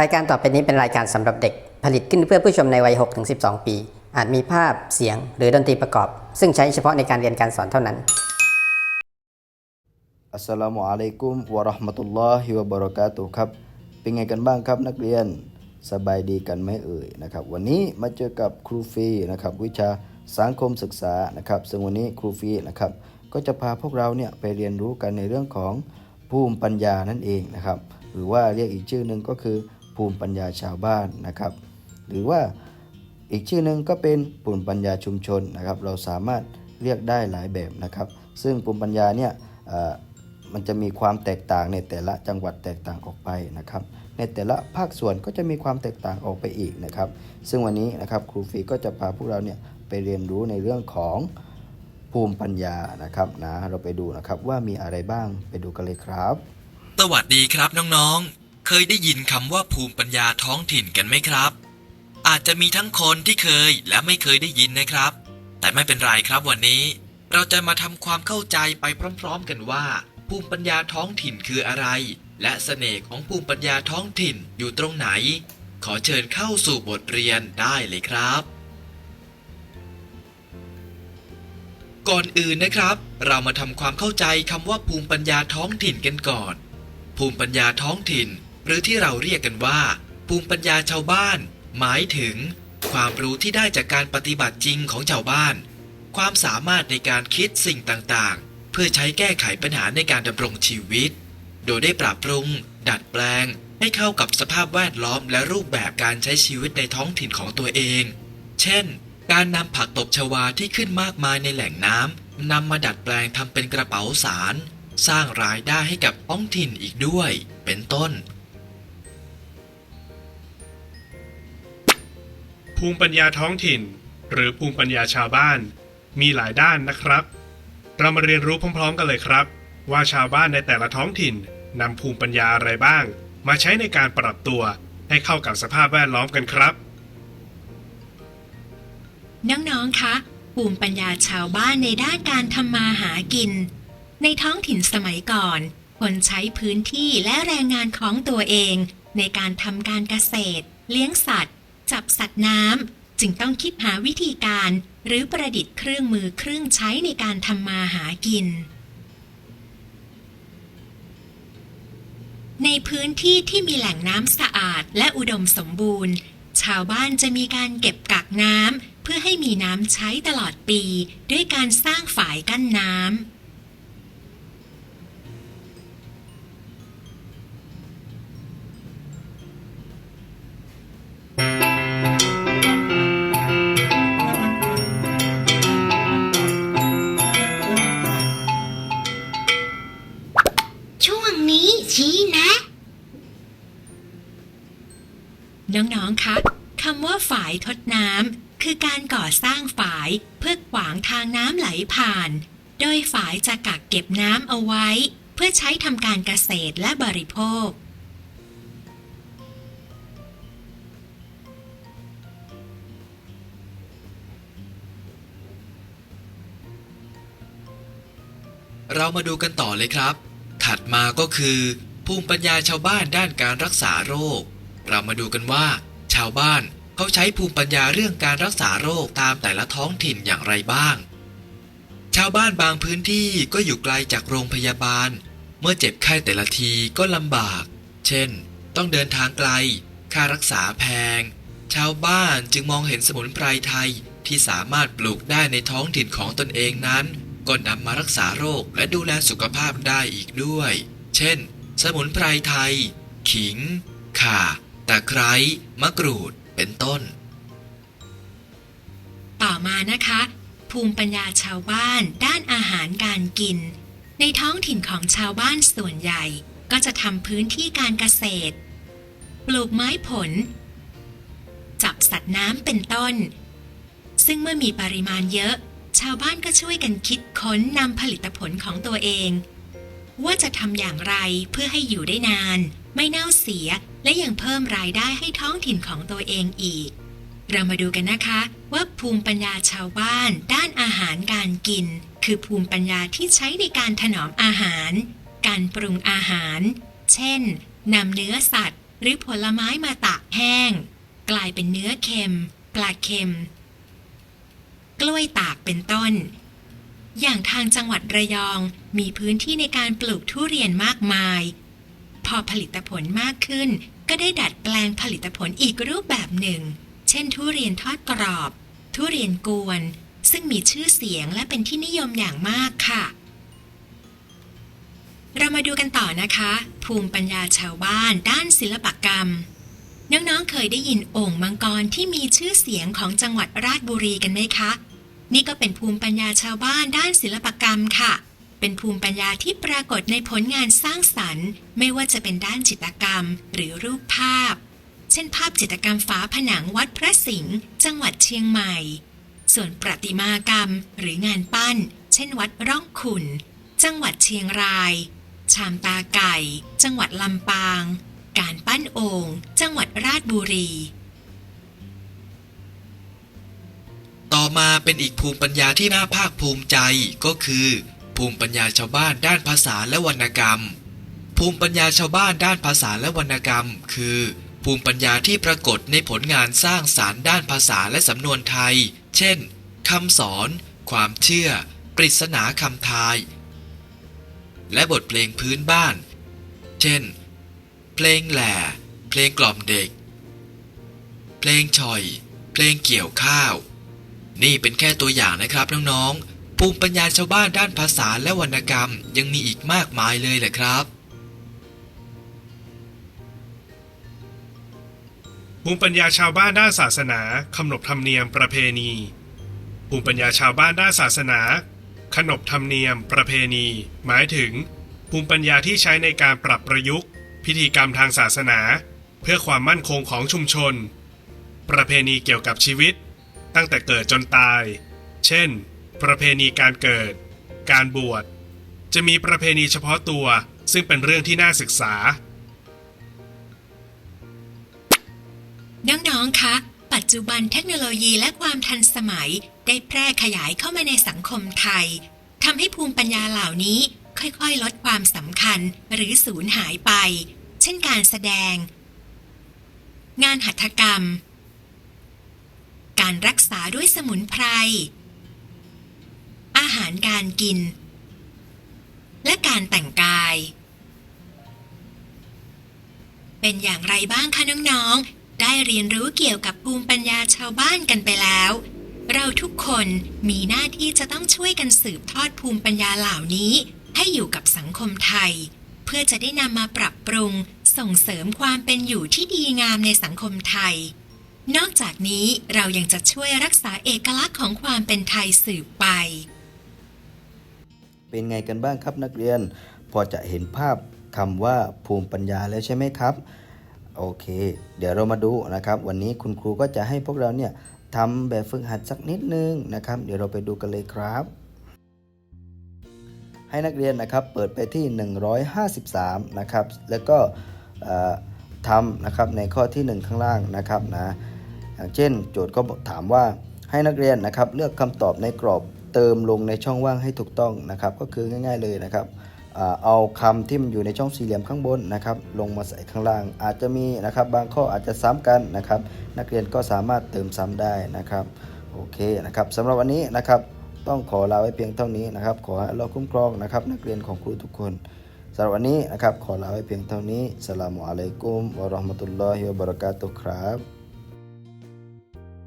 รายการต่อไปนี้เป็นรายการสำหรับเด็กผลิตขึ้นเพื่อผู้ชมในวัย 6-12 ปี อาจมีภาพเสียงหรือดนตรีประกอบ ซึ่งใช้เฉพาะในการเรียนการสอนเท่านั้น อัสสลามุอะลัยกุมวะเราะห์มะตุลลอฮิวะบะเราะกาตุครับ เป็นไงกันบ้างครับนักเรียนสบายดีกันไหมเอ่ยนะครับ วันนี้มาเจอกับครูฟีนะครับวิชาสังคมศึกษานะครับ ซึ่งวันนี้ครูฟีนะครับก็จะพาพวกเราเนี่ยไปเรียนรู้กันในเรื่องของภูมิปัญญานั่นเองนะครับหรือว่าเรียกอีกชื่อหนึ่งก็คือ ภูมิปัญญาชาวบ้านนะครับ หรือว่าอีกชื่อหนึ่งก็เป็นภูมิปัญญาชุมชนนะครับ เราสามารถเรียกได้หลายแบบนะครับ ซึ่งภูมิปัญญาเนี่ยมันจะมีความแตกต่างในแต่ละจังหวัดแตกต่างออกไปนะครับ ในแต่ละภาคส่วนก็จะมีความแตกต่างออกไปอีกนะครับ ซึ่งวันนี้นะครับครูฟีก็จะพาพวกเราเนี่ยไปเรียนรู้ในเรื่องของภูมิปัญญานะครับนะเราไปดูนะครับว่ามีอะไรบ้างไปดูกันเลยครับ สวัสดีครับน้องๆ เคยได้ยินคำว่าภูมิปัญญาท้องถิ่นกันไหมครับ อาจจะมีทั้งคนที่เคยและไม่เคยได้ยินนะครับ แต่ไม่เป็นไรครับวันนี้ เราจะมาทำความเข้าใจไปพร้อม ๆ กันว่า ภูมิปัญญาท้องถิ่นคืออะไร และเสน่ห์ของภูมิปัญญาท้องถิ่นอยู่ตรงไหน ขอเชิญเข้าสู่บทเรียนได้เลยครับ ก่อนอื่นนะครับ เรามาทำความเข้าใจคำว่าภูมิปัญญาท้องถิ่นกันก่อนภูมิปัญญาท้องถิ่น หรือที่เราเรียกกันว่า ภูมิปัญญาชาวบ้าน หมายถึง ความรู้ที่ได้จากการปฏิบัติจริงของชาวบ้าน ความสามารถในการคิดสิ่งต่างๆ เพื่อใช้แก้ไขปัญหาในการดำรงชีวิต โดยได้ปรับปรุง ดัดแปลง ให้เข้ากับสภาพแวดล้อมและรูปแบบการใช้ชีวิตในท้องถิ่นของตัวเอง เช่น การนำผักตบชวาที่ขึ้นมากมายในแหล่งน้ำนำมาดัดแปลงทำเป็นกระเป๋าสาร สร้างรายได้ให้กับท้องถิ่นอีกด้วย เป็นต้น ภูมิปัญญาท้องถิ่น หรือภูมิปัญญาชาวบ้าน มีหลายด้านนะครับ เรามาเรียนรู้พร้อม ๆ กันเลยครับ ว่าชาวบ้านในแต่ละท้องถิ่นนำภูมิปัญญาอะไรบ้าง มาใช้ในการปรับตัวให้เข้ากับสภาพแวดล้อมกันครับ น้องๆ คะ ภูมิปัญญาชาวบ้านในด้านการทำมาหากิน ในท้องถิ่นสมัยก่อน คนใช้พื้นที่และแรงงานของตัวเอง ในการทำการเกษตร เลี้ยงสัตว์ จับสัตว์น้ำจึงต้องคิดหาวิธีการ หรือประดิษฐ์เครื่องมือเครื่องใช้ในการทำมาหากิน ในพื้นที่ที่มีแหล่งน้ำสะอาดและอุดมสมบูรณ์ ชาวบ้านจะมีการเก็บกักน้ำเพื่อให้มีน้ำใช้ตลอดปี ด้วยการสร้างฝายกั้นน้ำ คำว่าฝายทดน้ำคือการก่อสร้างฝายเพื่อขวางทางน้ำไหลผ่าน โดยฝายจะกักเก็บน้ำเอาไว้ เพื่อใช้ทำการเกษตรและบริโภค เรามาดูกันต่อเลยครับ ถัดมาก็คือ ภูมิปัญญาชาวบ้านด้านการรักษาโรค เรามาดูกันว่าาวบ้าน เขาใช้ภูมิปัญญาเรื่องการรักษาโรคตามแต่ละท้องถิ่นอย่างไรบ้าง ชาวบ้านบางพื้นที่ก็อยู่ไกลจากโรงพยาบาล เมื่อเจ็บไข้แต่ละทีก็ลำบาก เช่น ต้องเดินทางไกล ค่ารักษาแพง ชาวบ้านจึงมองเห็นสมุนไพรไทยที่สามารถปลูกได้ในท้องถิ่นของตนเองนั้น ก็นำมารักษาโรคและดูแลสุขภาพได้อีกด้วย เช่น สมุนไพรไทย ขิง ข่า ไคร้มะกรูดเป็นต้น ต่อมานะคะ ภูมิปัญญาชาวบ้านด้านอาหารการกิน ในท้องถิ่นของชาวบ้านส่วนใหญ่ก็จะทำพื้นที่การเกษตร ปลูกไม้ผล จับสัตว์น้ำเป็นต้น ซึ่งเมื่อมีปริมาณเยอะ ชาวบ้านก็ช่วยกันคิดค้นนำผลิตผลของตัวเอง ว่าจะทำอย่างไรเพื่อให้อยู่ได้นาน ไม่เน่าเสียและยังเพิ่มรายได้ให้ท้องถิ่นของตัวเองอีก เรามาดูกันนะคะ ว่าภูมิปัญญาชาวบ้าน ด้านอาหารการกิน คือภูมิปัญญาที่ใช้ในการถนอมอาหาร การปรุงอาหาร เช่นนำเนื้อสัตว์ หรือผลไม้มาตากแห้ง กลายเป็นเนื้อเค็ม ปลาเค็ม กล้วยตากเป็นต้น อย่างทางจังหวัดระยองมีพื้นที่ในการปลูกทุเรียนมากมาย พอผลิตผลมากขึ้น ก็ได้ดัดแปลงผลิตผลอีกรูปแบบหนึ่ง เช่น ทุเรียนทอดกรอบ ทุเรียนกวน ซึ่งมีชื่อเสียงและเป็นที่นิยมอย่างมากค่ะ เรามาดูกันต่อนะคะ ภูมิปัญญาชาวบ้านด้านศิลปกรรม น้องๆเคยได้ยินโอ่งมังกรที่มีชื่อเสียงของจังหวัดราชบุรีกันไหมคะ นี่ก็เป็นภูมิปัญญาชาวบ้านด้านศิลปกรรมค่ะ เป็นภูมิปัญญาที่ปรากฏในผลงานสร้างสรรค์ ไม่ว่าจะเป็นด้านจิตรกรรม หรือรูปภาพ เช่นภาพจิตรกรรมฝาผนังวัดพระสิงห์จังหวัดเชียงใหม่ ส่วนประติมากรรม หรืองานปั้น เช่นวัดร่องขุนจังหวัดเชียงราย ชามตาไก่ จังหวัดลำปาง การปั้นโอ่งจังหวัดราชบุรี ต่อมาเป็นอีกภูมิปัญญาที่น่าภาคภูมิใจก็คือ ภูมิปัญญาชาวบ้านด้านภาษาและวรรณกรรม ภูมิปัญญาชาวบ้านด้านภาษาและวรรณกรรม คือ ภูมิปัญญาที่ปรากฏในผลงานสร้างสารรค์ด้านภาษาและสำนวนไทย เช่นคำสอน ความเชื่อ ปริศนาคำทาย และบทเพลงพื้นบ้าน เช่น เพลงแหล่ เพลงกล่อมเด็ก เพลงฉ่อย เพลงเกี่ยวข้าว นี่เป็นแค่ตัวอย่างนะครับน้องๆ ภูมิปัญญาชาวบ้านด้านภาษาและวรรณกรรมยังมีอีกมากมายเลยแหละครับ ภูมิปัญญาชาวบ้านด้านศาสนาขนบธรรมเนียมประเพณี ภูมิปัญญาชาวบ้านด้านศาสนา ขนบธรรมเนียม ประเพณี หมายถึง ภูมิปัญญาที่ใช้ในการปรับประยุกต์ พิธีกรรมทางศาสนา เพื่อความมั่นคงของชุมชน ประเพณีเกี่ยวกับชีวิต ตั้งแต่เกิดจนตาย เช่น ประเพณีการเกิด การบวช จะมีประเพณีเฉพาะตัวซึ่งเป็นเรื่องที่น่าศึกษา น้องๆ คะ ปัจจุบันเทคโนโลยีและความทันสมัยได้แพร่ขยายเข้ามาในสังคมไทยทำให้ภูมิปัญญาเหล่านี้ค่อยๆ ลดความสำคัญหรือสูญหายไป เช่นการแสดง งานหัตถกรรม การรักษาด้วยสมุนไพร หารการกิน และการแต่งกาย เป็นอย่างไรบ้างคะน้องๆ ได้เรียนรู้เกี่ยวกับภูมิปัญญาชาวบ้านกันไปแล้ว เราทุกคนมีหน้าที่จะต้องช่วยกันสืบทอดภูมิปัญญาเหล่านี้ ให้อยู่กับสังคมไทย เพื่อจะได้นำมาปรับปรุง ส่งเสริมความเป็นอยู่ที่ดีงามในสังคมไทยนอกจากนี้เรายังจะช่วยรักษาเอกลักษณ์ของความเป็นไทยสืบไป เป็นไงกันบ้างครับนักเรียน พอจะเห็นภาพคำว่าภูมิปัญญาแล้วใช่ไหมครับ โอเค เดี๋ยวเรามาดูนะครับ วันนี้คุณครูก็จะให้พวกเราเนี่ยทำแบบฝึกหัดสักนิดนึงนะครับ เดี๋ยวเราไปดูกันเลยครับ ให้นักเรียนนะครับเปิดไปที่ 153 นะครับ แล้วก็ทำนะครับในข้อที่ 1 ข้างล่างนะครับนะอย่างเช่น โจทย์ก็ถามว่าให้นักเรียนนะครับเลือกคำตอบในกรอบ เติมลงในช่องว่างให้ถูกต้องนะครับ ก็คือง่าย ๆเลยนะครับเอาคำที่มันอยู่ในช่องสี่เหลี่ยมข้างบนนะครับ ลงมาใส่ข้างล่าง อาจจะมีนะครับบางข้ออาจจะซ้ำกันนะครับ นักเรียนก็สามารถเติมซ้ำได้นะครับโอเคนะครับสำหรับวันนี้นะครับ ต้องขอลาไว้เพียงเท่านี้นะครับ ขอให้เราคุ้มครองนะครับ นักเรียนของครูทุกคนสำหรับวันนี้นะครับ ขอลาไว้เพียงเท่านี้สลามุอะลัยกุมวะราะห์มะตุลลอฮิวะบะเราะกาตุครับ